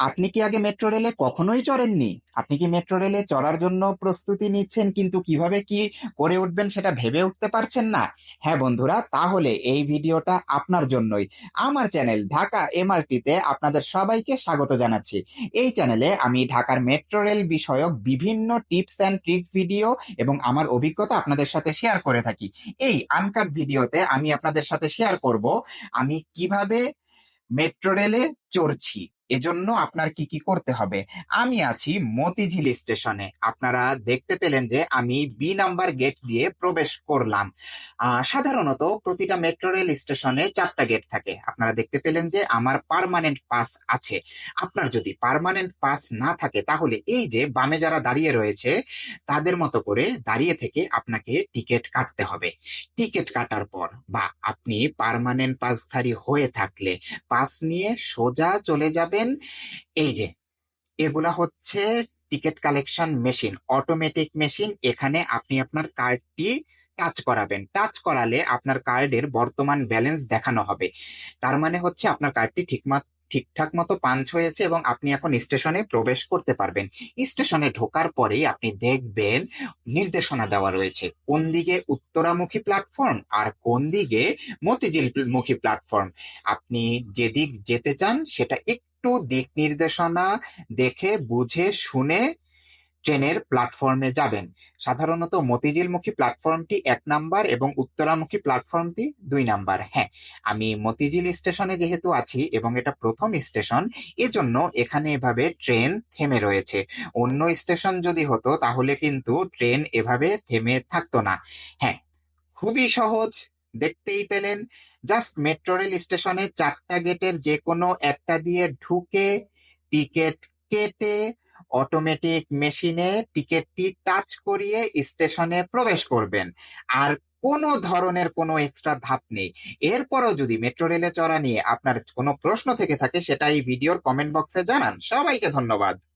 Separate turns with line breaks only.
আপনি কি আগে মেট্রো রেলে কখনোই চড়েননি? আপনি কি মেট্রো রেলে চড়ার জন্য প্রস্তুতি নিচ্ছেন কিন্তু কীভাবে কি করে উঠবেন সেটা ভেবে উঠতে পারছেন না? হ্যাঁ বন্ধুরা, তাহলে এই ভিডিওটা আপনার জন্যই। আমার চ্যানেল ঢাকা এমআরটিতে আপনাদের সবাইকে স্বাগত জানাচ্ছি। এই চ্যানেলে আমি ঢাকার মেট্রো রেল বিষয়ক বিভিন্ন টিপস অ্যান্ড ট্রিক্স ভিডিও এবং আমার অভিজ্ঞতা আপনাদের সাথে শেয়ার করে থাকি। এই আনকাট ভিডিওতে আমি আপনাদের সাথে শেয়ার করব, আমি কীভাবে মেট্রো রেলে চড়ছি। এজন্য আপনার কি কি করতে হবে? আমি আছি মতিঝিল স্টেশনে। আপনারা দেখতে পেলেন যে আমি বি নাম্বার গেট দিয়ে প্রবেশ করলাম। সাধারণত প্রতিটা মেট্রো রেল স্টেশনে চারটা গেট থাকে। আপনারা দেখতে পেলেন যে আমার পারমানেন্ট পাস আছে। আপনার যদি পার্মানেন্ট পাস না থাকে, তাহলে এই যে বামে যারা দাঁড়িয়ে রয়েছে, তাদের মতো করে দাঁড়িয়ে থেকে আপনাকে টিকিট কাটতে হবে। টিকিট কাটার পর বা আপনি পার্মানেন্ট পাসধারী হয়ে থাকলে পাস নিয়ে সোজা চলে যাবেন এই যে, এগুলা হচ্ছে ticket collection machine automatic machine এখানে আপনি আপনার কার্ডটি টাচ করাবেন। টাচ করালে আপনার কার্ডের বর্তমান ব্যালেন্স দেখানো হবে। তার মানে হচ্ছে আপনার কার্ডটি ঠিক ঠিকঠাক মতো পাঞ্চ হয়েছে এবং আপনি এখন স্টেশনে প্রবেশ করতে পারবেন। স্টেশনে ঢোকার পরেই আপনি দেখবেন নির্দেশনা দেওয়া রয়েছে। কোন দিকে উত্তরামুখী প্ল্যাটফর্ম আর কোন দিকে মতিঝিল মুখী প্ল্যাটফর্ম আপনি যেদিক যেতে চান সেটা একটু দিক নির্দেশনা দেখে, বুঝে, শুনে ট্রেনের প্ল্যাটফর্মে যাবেন। সাধারণত মতিঝিলমুখী প্ল্যাটফর্মটি এক নাম্বার এবং উত্তরামুখী প্ল্যাটফর্মটি দুই নাম্বার। হ্যাঁ আমি মতিঝিল স্টেশনে যেহেতু আছি এবং এটা প্রথম স্টেশন, এজন্য এখানে এভাবে ট্রেন থেমে রয়েছে। অন্য স্টেশন যদি হতো, তাহলে কিন্তু ট্রেন এভাবে থেমে থাকতো না। হ্যাঁ খুবই সহজ, দেখতেই পেলেন। জাস্ট মেট্রো রেল স্টেশনে চারটা গেটের যে কোনো একটা দিয়ে ঢুকে টিকিট কেটে অটোমেটিক মেশিনে টিকিটটি টাচ করিয়ে স্টেশনে প্রবেশ করবেন। আর কোনো ধরনের কোনো এক্সট্রা ধাপ নেই। এরপরও যদি মেট্রো রেলে চড়া নিয়ে আপনার কোনো প্রশ্ন থেকে থাকে, সেটা এই ভিডিওর কমেন্ট বক্সে জানান। সবাইকে ধন্যবাদ।